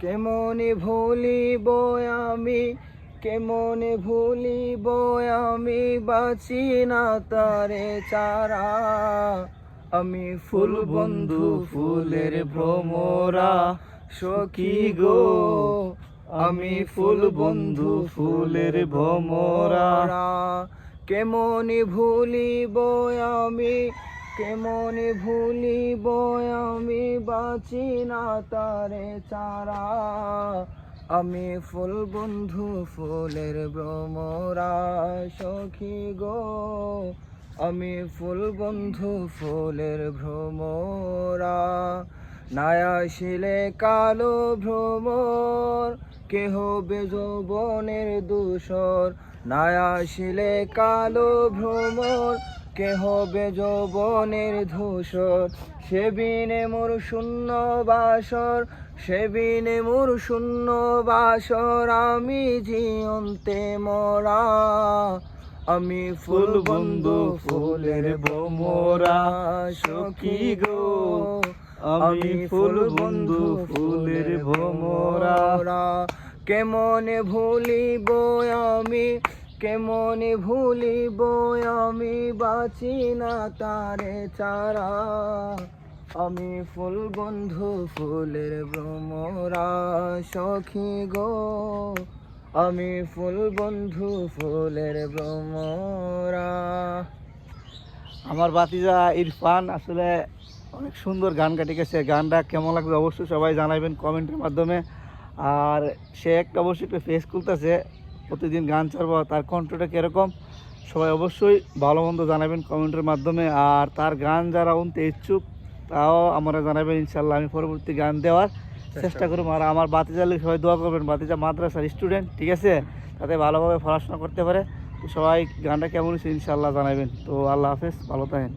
কেমনে ভুলিব আমি? কেমনে ভুলিব আমি? বাঁচি না তারে চারা। আমি ফুল বন্ধু ফুলের ভ্রমরা সখী গো আমি ফুল বন্ধু ফুলের ভ্রমরা। কেমনে ভুলিব আমি? কেমনে ভুলিব আমি? বাঁচি না তারে চারা। আমি ফুল বন্ধু, ফুলের ভ্রমরা সখী গো। আমি ফুল বন্ধু, ফুলের ভ্রমরা। নায়া শিলে কালো ভ্রমর, কেহ বেজবনের দূষর। নায়া শিলে কালো ভ্রমর কেহ বেজবনের ধূসর? সেবিনে মোর শূন্য বাসর সেবিনে মোর শূন্য বাসর। আমি জিয়ন্তে মরা আমি ফুল বন্ধু ফুলের ভোমরা সখী গো। আমি ফুল বন্ধু ফুলের ভোমরা কেমনে ভুলিব আমি? কেমনে ভুলিব আমি? বাঁচি না তারে চারা আমি ফুল বন্ধু, ফুলের ভ্রমরা সখী গো। আমি ফুল বন্ধু, ফুলের ভ্রমরা। আমার বাতিজা ইরফান আসলে অনেক সুন্দর গান গাটি গেছে গানটা কেমন লাগবে অবশ্যই সবাই জানাবেন কমেন্টের মাধ্যমে। আর সে একটা অবশ্যই একটা ফেস খুলতেছে। প্রতিদিন গান ছাড়বো তার কণ্ঠটা কীরকম? সবাই অবশ্যই ভালো মন্দ জানাবেন কমেন্টের মাধ্যমে। আর তার গান যারা উনতে ইচ্ছুক তাও আমরা জানাবেন ইনশাল্লাহ আমি পরবর্তী গান দেওয়ার চেষ্টা করব। আর আমার বাতিজা লিগে সবাই দোয়া করবেন বাতিজা মাদ্রাসার স্টুডেন্ট ঠিক আছে? তাতে ভালোভাবে পড়াশোনা করতে পারে। তো সবাই গানটা কেমন হয়েছে ইনশাল্লাহ জানাবেন। তো আল্লাহ হাফেজ ভালো থাকেন।